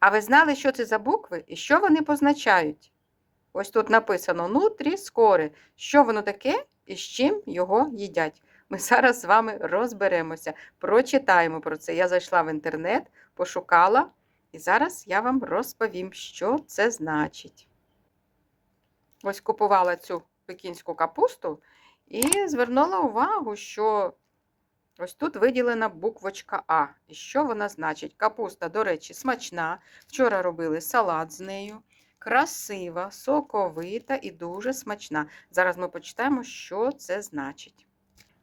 А ви знали, що це за букви і що вони позначають? Ось тут написано нутріскори. Що воно таке і з чим його їдять? Ми зараз з вами розберемося, прочитаємо про це. Я зайшла в інтернет, пошукала, і зараз я вам розповім, що це значить. Ось купувала цю пекінську капусту і звернула увагу, що ось тут виділена буквочка А. І що вона значить? Капуста, до речі, смачна. Вчора робили салат з нею. Красива, соковита і дуже смачна. Зараз ми почитаємо, що це значить.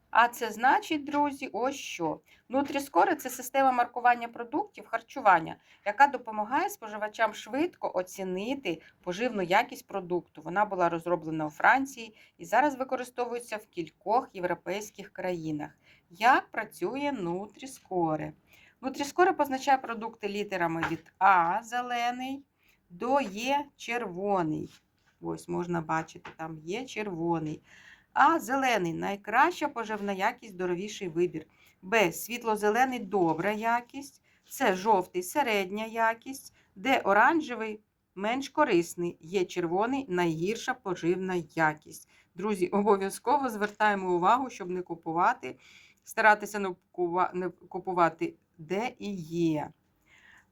А це значить, друзі, ось що. Нутріскори це система маркування продуктів харчування, яка допомагає споживачам швидко оцінити поживну якість продукту. Вона була розроблена у Франції і зараз використовується в кількох європейських країнах. Як працює Нутріскори? Нутріскори позначає продукти літерами від А зелений до Є червоний. Ось можна бачити, там є червоний. А зелений найкраща поживна якість, здоровіший вибір. Б. Світло-зелений добра якість. С. Жовтий середня якість. Д. Оранжевий менш корисний. Є червоний найгірша поживна якість. Друзі, обов'язково звертаємо увагу, щоб не купувати, старатися не купува- не купувати де і Є.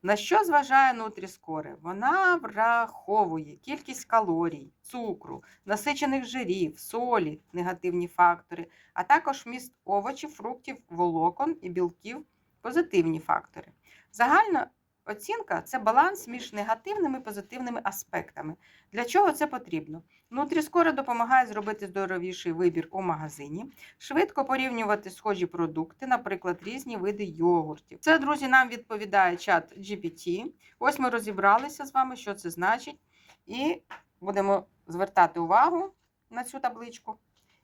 На що зважає Нутріскори? Вона враховує кількість калорій, цукру, насичених жирів, солі, негативні фактори, а також вміст овочів, фруктів, волокон і білків, позитивні фактори. Загальна оцінка це баланс між негативними і позитивними аспектами. Для чого це потрібно? Нутріскори допомагає зробити здоровіший вибір у магазині, швидко порівнювати схожі продукти, наприклад, різні види йогуртів. Це, друзі, нам відповідає чат GPT. Ось ми розібралися з вами, що це значить, і будемо звертати увагу на цю табличку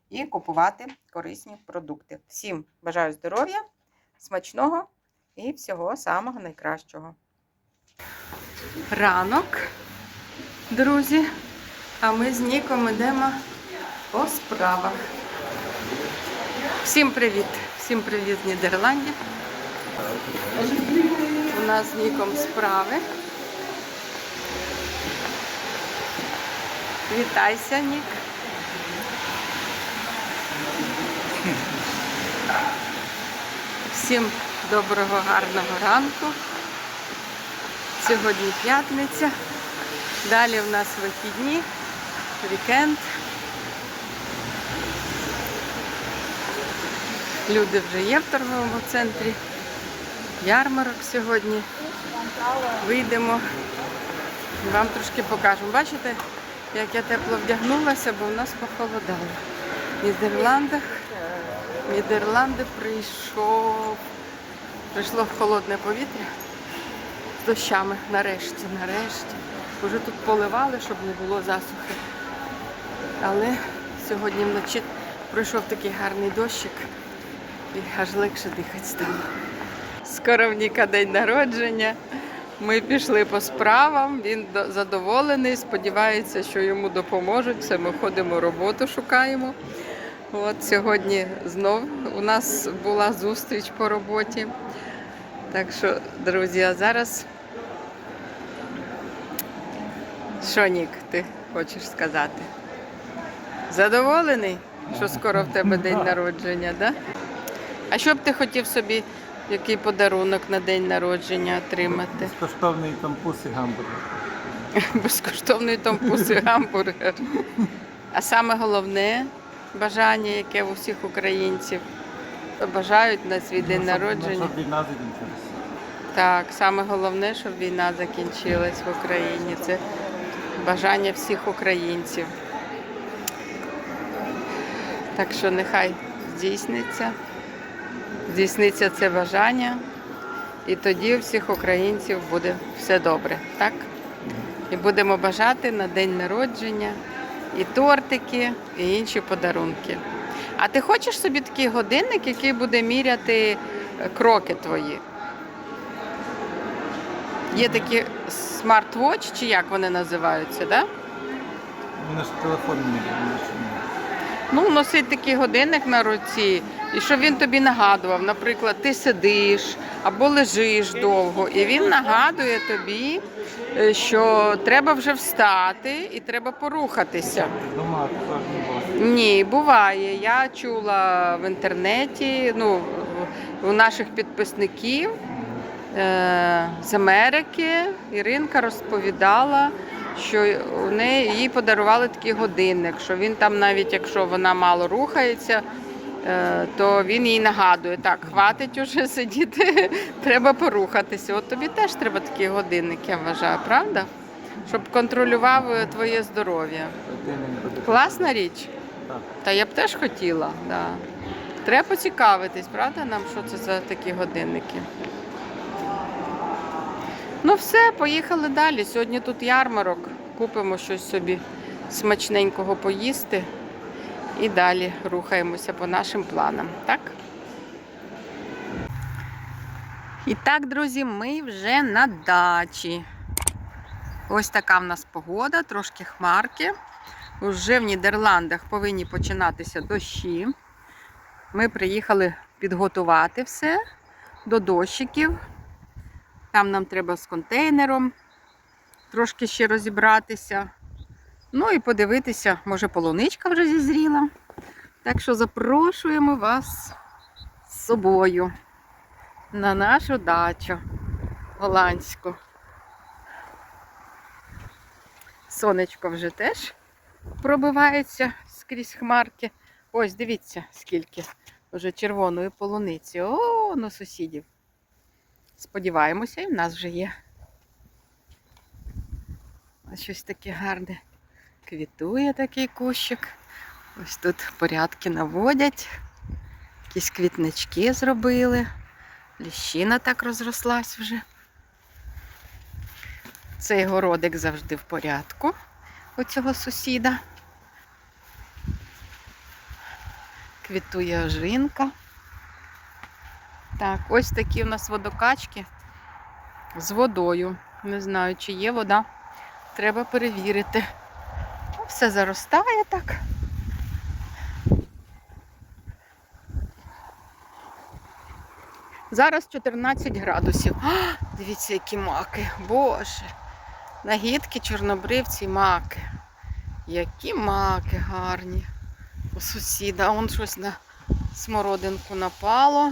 і купувати корисні продукти. Всім бажаю здоров'я, смачного і всього самого найкращого. Ранок, друзі, а ми з Ніком йдемо по справах. Всім привіт! Всім привіт з Нідерландів. У нас з Ніком справи. Вітайся, Нік. Всім доброго, гарного ранку. Сьогодні п'ятниця. Далі в нас вихідні, вікенд. Люди вже є в торговому центрі. Ярмарок сьогодні. Вийдемо вам трошки покажемо. Бачите, як я тепло вдягнулася, бо в нас похолодало. В Нідерландах, в Нідерланди прийшов, прийшло холодне повітря з дощами. Нарешті, нарешті. Уже тут поливали, щоб не було засухи. Але сьогодні вночі пройшов такий гарний дощик і аж легше дихати стало. Скоро в Ніка день народження. Ми пішли по справам, він задоволений, сподівається, що йому допоможуть. Все, ми ходимо, роботу шукаємо. От сьогодні знов у нас була зустріч по роботі. Так що, друзі, а зараз. Що, Нік, ти хочеш сказати? Задоволений, що скоро в тебе день народження, да? А що б ти хотів собі, який подарунок на день народження отримати? Безкоштовний тампус і гамбургер. Безкоштовний тампус і гамбургер. А саме головне бажання, яке у всіх українців бажають на свій день Ну, народження. Щоб війна закінчилася. Так, саме головне, щоб війна закінчилась в Україні. Це бажання всіх українців. Так що нехай здійсниться. Здійсниться це бажання, і тоді у всіх українців буде все добре, так? І будемо бажати на день народження і тортики, і інші подарунки. А ти хочеш собі такий годинник, який буде міряти е, кроки твої? Є такі смарт-вотч, чи як вони називаються, да? Вони ж телефон. Ну, носить такий годинник на руці, І щоб він тобі нагадував, наприклад, ти сидиш або лежиш довго, і він нагадує тобі, е, що треба вже встати і треба порухатися. Дома. Ні, буває. Я чула в інтернеті, ну, в- у наших підписників з Америки Іринка розповідала, що у неї їй подарували такий годинник, що він там, навіть якщо вона мало рухається, е, то він їй нагадує, так, хватить уже сидіти, треба порухатися. От тобі теж треба такий годинник, я вважаю, правда? Щоб контролював е, твоє здоров'я. Класна річ. Та я б теж хотіла, да. Треба поцікавитись, правда, нам, що це за такі годинники. Ну все, поїхали далі. Сьогодні тут ярмарок. Купимо щось собі смачненького поїсти і далі рухаємося по нашим планам, так? І так, друзі, ми вже на дачі. Ось така в нас погода, трошки хмарки. Уже в Нідерландах повинні починатися дощі. Ми приїхали підготувати все до дощиків. Там нам треба з контейнером трошки ще розібратися. Ну і подивитися, може полуничка вже зізріла. Так що запрошуємо вас з собою на нашу дачу голландську. Сонечко вже теж пробивається скрізь хмарки. Ось, дивіться, скільки вже червоної полуниці. О, на сусідів. Сподіваємося, і в нас вже є. Ось щось таке гарне. Квітує такий кущик. Ось тут порядки наводять. Якісь квітнички зробили. Ліщина так розрослась вже. Цей городик завжди в порядку у цього сусіда. Квітує ожинка. Так, ось такі у нас водокачки з водою. Не знаю, чи є вода. Треба перевірити. Все заростає так. Зараз 14 градусів. А, дивіться, які маки. Боже. Нагідки, чорнобривці, маки. Які маки гарні. У сусіда. Он щось на смородинку напало.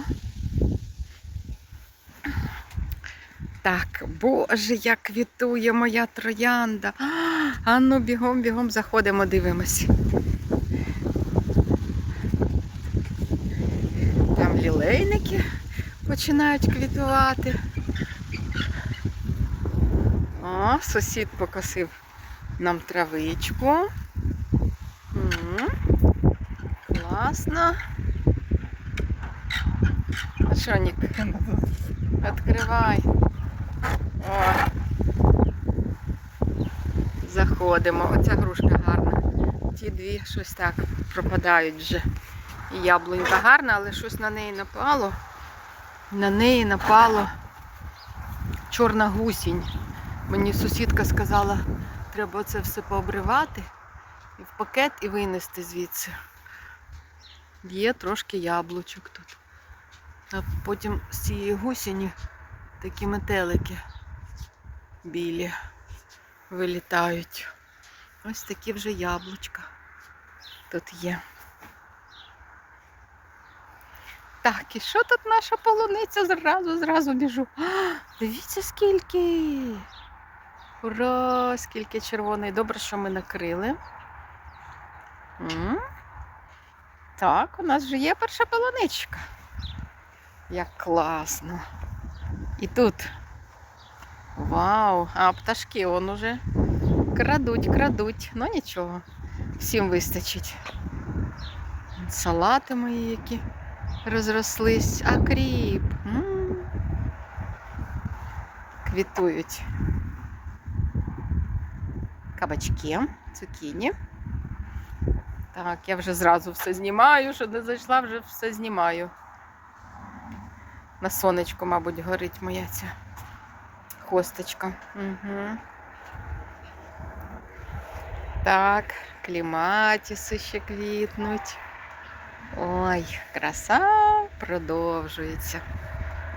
Так, боже, як квітує моя троянда. А, Анну, бігом, бігом заходимо, дивимось. Там лілейники починають квітувати. О, сусід покосив нам травичку. М, Класно. А що, Нік? Відкривай. О. Заходимо. Оця грушка гарна. Ті дві щось так пропадають вже. І яблунька гарна, але щось на неї напало. На неї напало чорна гусінь. Мені сусідка сказала, треба це все пообривати і в пакет і винести звідси. Є трошки яблучок тут. А потім з цієї гусіні такі метелики білі вилітають. Ось такі вже яблучка тут є. Так, і що тут наша полуниця? Зразу, зразу біжу. А, дивіться скільки. Ура, скільки червоної. Добре, що ми накрили. М. Так, у нас вже є перша полуничка. Як класно. І тут. Вау! А пташки он уже крадуть, крадуть. Ну нічого. Всім вистачить. Салати мої які розрослись. А кріп. М. Квітують. Кабачки, цукіні. Так, я вже зразу все знімаю, що не зайшла, вже все знімаю. На сонечку, мабуть, горить моя ця хосточка. Угу. Так, кліматіси ще квітнуть. Ой, краса продовжується.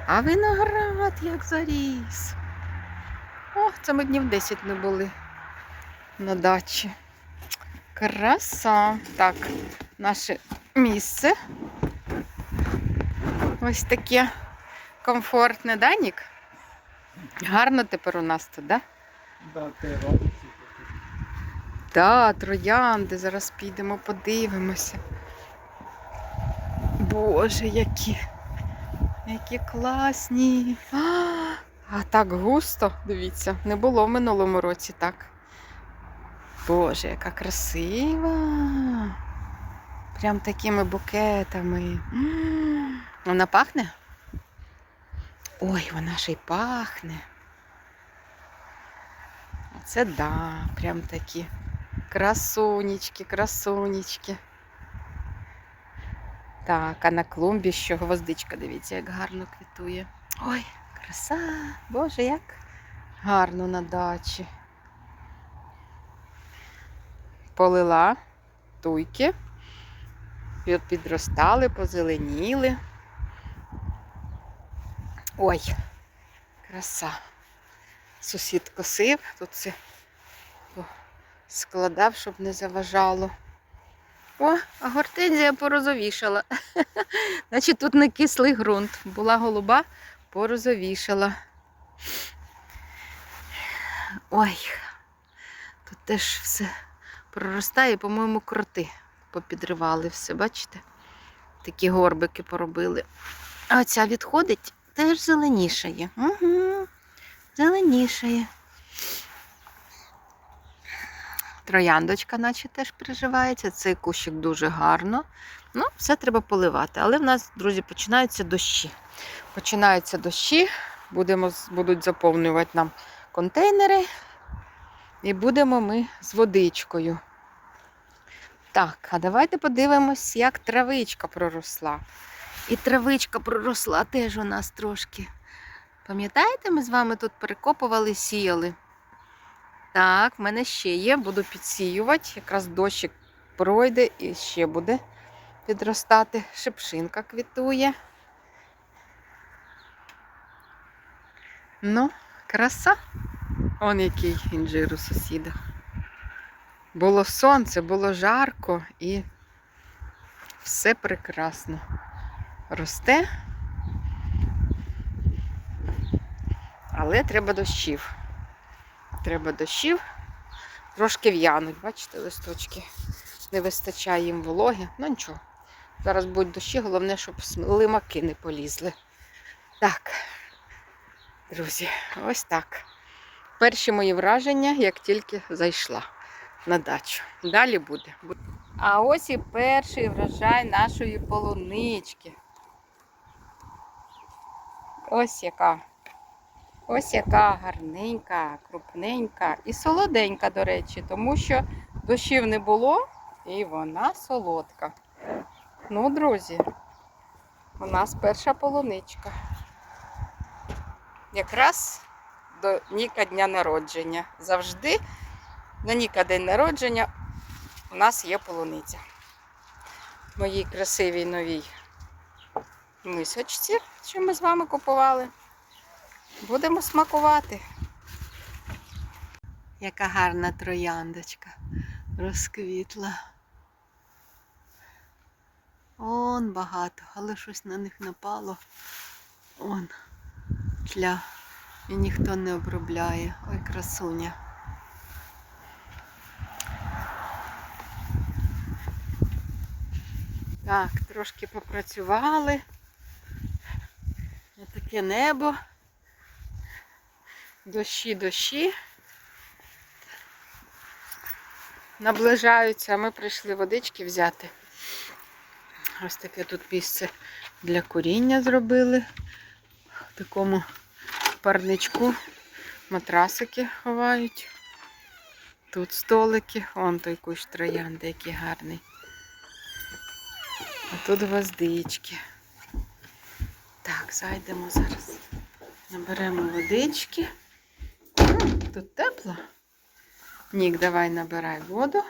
А виноград як заріс. О, це ми днів 10 не були на дачі. Краса. Так, наше місце. Ось таке комфортне, да, Нік? Гарно тепер у нас тут, да? Да. Так, троянди. Зараз підемо, подивимося. Боже, які, які класні. А, а так густо, дивіться, не було в минулому році так. Боже, яка красива. Прям такими букетами. Вона пахне? Ой, вона ще й пахне. Оце да, прям такі. Красунечки, красунечки. Так, а на клумбі що гвоздичка, дивіться, як гарно квітує. Ой, краса! Боже, як гарно на дачі. Полила туйки. Підростали, позеленіли. Ой, краса. Сусід косив, тут це складав, щоб не заважало. О, а гортензія порозовішала. Значить, тут не кислий ґрунт. Була голуба, порозовішала. Ой, тут теж все проростає, по-моєму, кроти попідривали все, бачите? Такі горбики поробили. А ця відходить, теж зеленішає. Угу. Зеленішає. Трояндочка, наче теж приживається. Цей кущик дуже гарно. Ну, все треба поливати. Але в нас, друзі, починаються дощі. Починаються дощі, будемо, будуть заповнювати нам контейнери. І будемо ми з водичкою. Так, а давайте подивимось, як травичка проросла. І травичка проросла теж у нас трошки. Пам'ятаєте, ми з вами тут перекопували, сіяли? Так, в мене ще є, буду підсіювати. Якраз дощик пройде і ще буде підростати. Шипшинка квітує. Ну, краса. Он який інжир у сусіда. Було сонце, було жарко і все прекрасно. Росте, але треба дощів. Треба дощів. Трошки в'януть, бачите, листочки. Не вистачає їм вологи. Ну нічого. Зараз будуть дощі, головне, щоб лимаки не полізли. Так, друзі, ось так. Перші мої враження, як тільки зайшла на дачу. Далі буде. А ось і перший врожай нашої полунички. Ось яка. Ось яка гарненька, крупненька і солоденька, до речі, тому що дощів не було і вона солодка. Ну, друзі, у нас перша полуничка. Якраз до Ніка дня народження. Завжди на Ніка день народження у нас є полуниця. Моїй красивій новій мисочці, що ми з вами купували. Будемо смакувати. Яка гарна трояндочка розквітла. Он багато, але щось на них напало. Он тля. І ніхто не обробляє. Ой, красуня. Так, трошки попрацювали. Таке небо. Дощі, дощі. Наближаються, а ми прийшли водички взяти. Ось таке тут місце для куріння зробили. В такому парничку матрасики ховають. Тут столики, вон той кущ троянди, який гарний. А тут гвоздички. Так, зайдемо зараз. Наберемо водички. Тут тепло. Нік, давай набирай воду.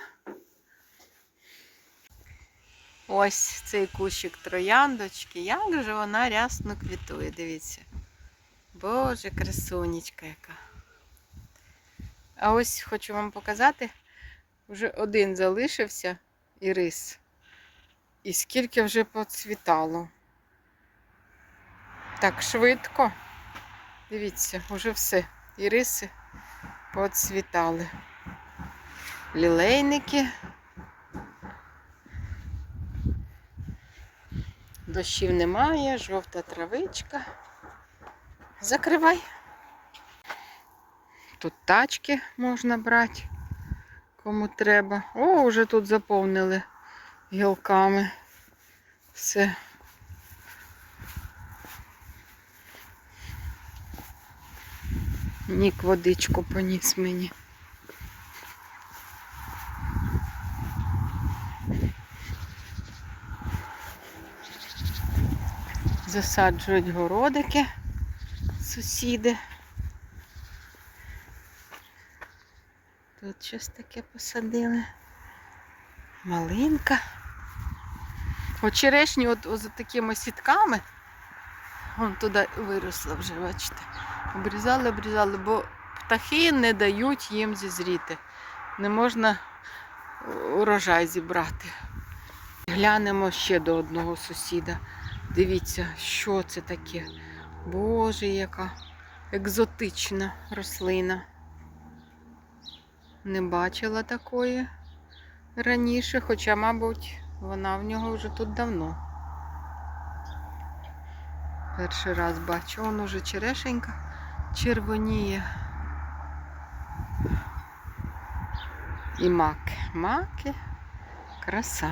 Ось цей кущик трояндочки. Як же вона рясно квітує, дивіться. Боже, красунечка яка. А ось хочу вам показати, вже один залишився ірис. І скільки вже поцвітало. Так швидко. Дивіться, уже все. Іриси поцвітали. Лілейники. Дощів немає, жовта травичка. Закривай. Тут тачки можна брати, кому треба. О, вже тут заповнили гілками. Все. Нік водичку поніс мені. Засаджують городики сусіди. Тут щось таке посадили. Малинка. От черешні от, от за такими сітками. Вон туди виросла вже, бачите. Обрізали, обрізали, бо птахи не дають їм зізріти. Не можна урожай зібрати. Глянемо ще до одного сусіда. Дивіться, що це таке. Боже, яка екзотична рослина. Не бачила такої раніше, хоча, мабуть, вона в нього вже тут давно. Перший раз бачу, он уже черешенька червоніє. І маки. Маки. Краса.